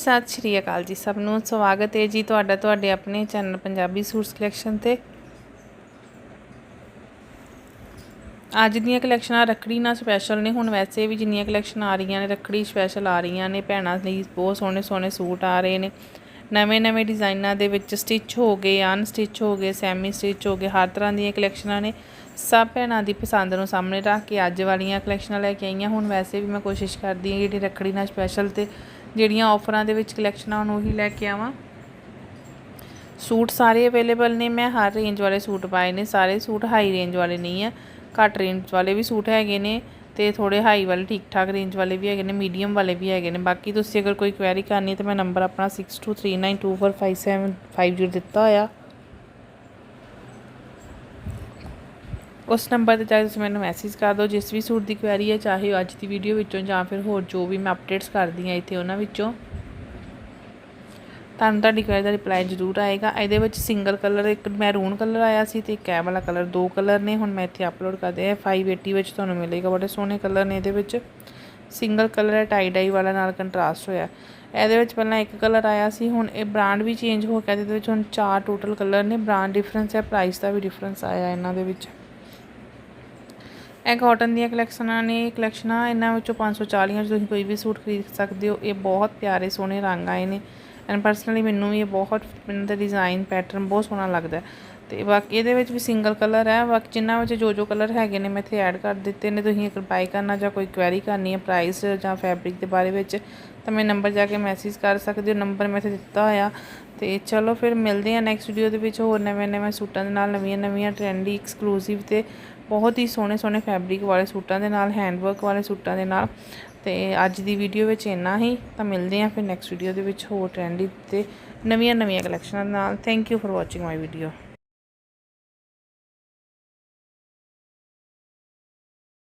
ਸਤਿ ਸ਼੍ਰੀ ਅਕਾਲ ਜੀ ਸਭ ਨੂੰ। ਸਵਾਗਤ ਹੈ ਜੀ ਤੁਹਾਡਾ ਤੁਹਾਡੇ ਆਪਣੇ ਚੈਨਲ ਪੰਜਾਬੀ ਸੂਟਸ ਕਲੈਕਸ਼ਨ ਤੇ। ਅੱਜ ਦੀਆਂ ਕਲੈਕਸ਼ਨਾਂ ਰੱਖੜੀ ਨਾਲ ਸਪੈਸ਼ਲ ਨੇ। ਹੁਣ ਵੈਸੇ ਵੀ ਜਿੰਨੀਆਂ ਕਲੈਕਸ਼ਨ ਆ ਰਹੀਆਂ ਨੇ, ਰੱਖੜੀ ਸਪੈਸ਼ਲ ਆ ਰਹੀਆਂ ਨੇ। ਭੈਣਾਂ ਲਈ ਬਹੁਤ ਸੋਹਣੇ ਸੋਹਣੇ ਸੂਟ ਆ ਰਹੇ ਨੇ। ਨਵੇਂ ਨਵੇਂ ਡਿਜ਼ਾਈਨਾਂ ਦੇ ਵਿੱਚ ਸਟਿਚ ਹੋ ਗਏ ਅਨਸਟਿਚ ਹੋ ਗਏ ਸੈਮੀ ਸਟਿਚ ਹੋ ਗਏ, ਹਰ ਤਰ੍ਹਾਂ ਦੀਆਂ ਕਲੈਕਸ਼ਨਾਂ ਨੇ ਸਭ ਭੈਣਾਂ ਦੀ ਪਸੰਦ ਨੂੰ ਸਾਹਮਣੇ ਰੱਖ ਕੇ ਅੱਜ ਵਾਲੀਆਂ ਕਲੈਕਸ਼ਨਾਂ ਲੈ ਕੇ ਆਈਆਂ। ਹੁਣ ਵੈਸੇ ਵੀ ਮੈਂ ਕੋਸ਼ਿਸ਼ ਕਰਦੀ ਹਾਂ ਜਿਹੜੀ ਰੱਖੜੀ ਨਾਲ ਸਪੈਸ਼ਲ ਤੇ ਜਿਹੜੀਆਂ ਆਫਰਾਂ ਦੇ ਵਿੱਚ ਕਲੈਕਸ਼ਨਾਂ ਨੂੰ ਉਹੀ ਲੈ ਕੇ ਆਵਾਂ। ਸੂਟ ਸਾਰੇ ਅਵੇਲੇਬਲ ਨੇ, ਮੈਂ ਹਰ ਰੇਂਜ ਵਾਲੇ ਸੂਟ ਪਾਏ ਨੇ, ਸਾਰੇ ਸੂਟ ਹਾਈ ਰੇਂਜ ਵਾਲੇ ਨਹੀਂ ਆ, ਘੱਟ ਰੇਂਜ ਵਾਲੇ ਵੀ ਸੂਟ ਹੈਗੇ ਨੇ। ਤੇ ਥੋੜੇ ਹਾਈ ਵਾਲੇ ਠੀਕ ਠਾਕ ਰੇਂਜ ਵਾਲੇ ਵੀ ਹੈਗੇ ਨੇ ਮੀਡੀਅਮ ਵਾਲੇ ਵੀ ਹੈਗੇ ਨੇ। ਬਾਕੀ ਤੁਸੀਂ ਅਗਰ ਕੋਈ ਕੁਐਰੀ ਕਰਨੀ ਤਾਂ ਮੈਂ ਨੰਬਰ ਆਪਣਾ 6239245750 ਦਿੱਤਾ ਹੋਇਆ। ਉਸ ਨੰਬਰ ਤੇ ਚਾਹੇ ਤੁਸੀਂ ਮੈਨੂੰ ਮੈਸੇਜ ਕਰ ਦਿਓ, ਜਿਸ ਵੀ ਸੂਟ ਦੀ ਕੁਐਰੀ ਹੈ, ਚਾਹੇ ਉਹ ਅੱਜ ਦੀ ਵੀਡੀਓ ਵਿੱਚੋਂ ਜਾਂ ਫਿਰ ਹੋਰ ਜੋ ਵੀ ਮੈਂ ਅਪਡੇਟਸ ਕਰਦੀ ਹਾਂ ਇੱਥੇ ਉਹਨਾਂ ਵਿੱਚੋਂ। ਤੁਹਾਨੂੰ ਤੁਹਾਡੀ ਕੁਐਰੀ ਦਾ ਰਿਪਲਾਈ ਜ਼ਰੂਰ ਆਏਗਾ। ਇਹਦੇ ਵਿੱਚ ਸਿੰਗਲ ਕਲਰ ਇੱਕ ਮੈਰੂਨ ਕਲਰ ਆਇਆ ਸੀ ਤੇ ਇੱਕ ਇਹ ਵਾਲਾ ਕਲਰ ਦੋ ਕਲਰ ਨੇ। ਹੁਣ ਮੈਂ ਇੱਥੇ ਅਪਲੋਡ ਕਰਦੇ ਆ 580 ਵਿੱਚ ਤੁਹਾਨੂੰ ਮਿਲੇਗਾ। ਬੜੇ ਸੋਹਣੇ ਕਲਰ ਨੇ ਇਹਦੇ ਵਿੱਚ। ਸਿੰਗਲ ਕਲਰ ਹੈ ਟਾਈ ਡਾਈ ਵਾਲਾ ਨਾਲ ਕੰਟਰਾਸਟ ਹੋਇਆ। ਇਹਦੇ ਵਿੱਚ ਪਹਿਲਾਂ ਇੱਕ ਕਲਰ ਆਇਆ ਸੀ। ਹੁਣ ਇਹ ਬ੍ਰਾਂਡ ਵੀ ਚੇਂਜ ਹੋ ਗਿਆ ਇਹਦੇ ਵਿੱਚ ਹੁਣ ਚਾਰ ਟੋਟਲ ਕਲਰ ਨੇ। ਬ੍ਰਾਂਡ ਡਿਫਰੈਂਸ ਹੈ ਪ੍ਰਾਈਸ ਦਾ ਵੀ ਡਿਫਰੈਂਸ ਆਇਆ ਇਹਨਾਂ ਦੇ ਵਿੱਚ। ਇਹ ਕਾਟਨ ਦੀਆਂ ਕਲੈਕਸ਼ਨਾਂ ਨੇ। ਕਲੈਕਸ਼ਨਾਂ ਇਹਨਾਂ ਵਿੱਚੋਂ 540 ਚ ਤੁਸੀਂ ਕੋਈ ਵੀ ਸੂਟ ਖਰੀਦ ਸਕਦੇ ਹੋ। ਇਹ ਬਹੁਤ ਪਿਆਰੇ ਸੋਹਣੇ ਰੰਗ ਆਏ ਨੇ। ਐਂਡ ਪਰਸਨਲੀ ਮੈਨੂੰ ਵੀ ਇਹ ਬਹੁਤ ਇਹਨਾਂ ਦਾ ਡਿਜ਼ਾਈਨ ਪੈਟਰਨ ਬਹੁਤ ਸੋਹਣਾ ਲੱਗਦਾ ਤੇ ਬਾਕੀ ਇਹਦੇ ਵਿੱਚ ਵੀ ਸਿੰਗਲ ਕਲਰ ਹੈ। ਬਾਕੀ ਜਿੰਨਾ ਵਿੱਚ ਜੋ ਜੋ ਕਲਰ ਹੈਗੇ ਨੇ, ਮੈਂ ਇੱਥੇ ਐਡ ਕਰ ਦਿੱਤੇ ਨੇ। ਤੁਸੀਂ ਅਗਰ ਬਾਈ ਕਰਨਾ ਜਾਂ ਕੋਈ ਕੁਐਰੀ ਕਰਨੀ ਹੈ ਪ੍ਰਾਈਸ ਜਾਂ ਫੈਬਰਿਕ ਦੇ ਬਾਰੇ ਵਿੱਚ, ਤਾਂ ਮੈਂ ਨੰਬਰ ਜਾ ਕੇ ਮੈਸੇਜ ਕਰ ਸਕਦੇ ਹੋ। ਨੰਬਰ ਮੈਂ ਇੱਥੇ ਦਿੱਤਾ ਹੋਇਆ। ਤੇ ਚਲੋ ਫਿਰ ਮਿਲਦੇ ਹਾਂ ਨੈਕਸਟ ਵੀਡੀਓ ਦੇ ਵਿੱਚ। ਹੋਰ ਨਵੇਂ ਨਵੇਂ ਸੂਟਾਂ ਦੇ ਨਾਲ, ਨਵੀਆਂ ਨਵੀਆਂ ਟ੍ਰੈਂਡੀ ਐਕਸਕਲੂਸਿਵ ਤੇ ਬਹੁਤ ਹੀ ਸੋਹਣੇ ਸੋਹਣੇ ਫੈਬਰਿਕ ਵਾਲੇ ਸੂਟਾਂ ਦੇ ਨਾਲ ਹੈਂਡਵਰਕ ਵਾਲੇ ਸੂਟਾਂ ਦੇ ਨਾਲ। ਤੇ ਅੱਜ ਦੀ ਵੀਡੀਓ ਵਿੱਚ ਇੰਨਾ ਹੀ। ਤਾਂ ਮਿਲਦੇ ਹਾਂ ਫਿਰ ਨੈਕਸਟ ਵੀਡੀਓ ਦੇ ਵਿੱਚ ਹੋਰ ਟ੍ਰੈਂਡੀ ਤੇ ਨਵੀਆਂ ਨਵੀਆਂ ਕਲੈਕਸ਼ਨਾਂ ਨਾਲ। Thank you for watching my video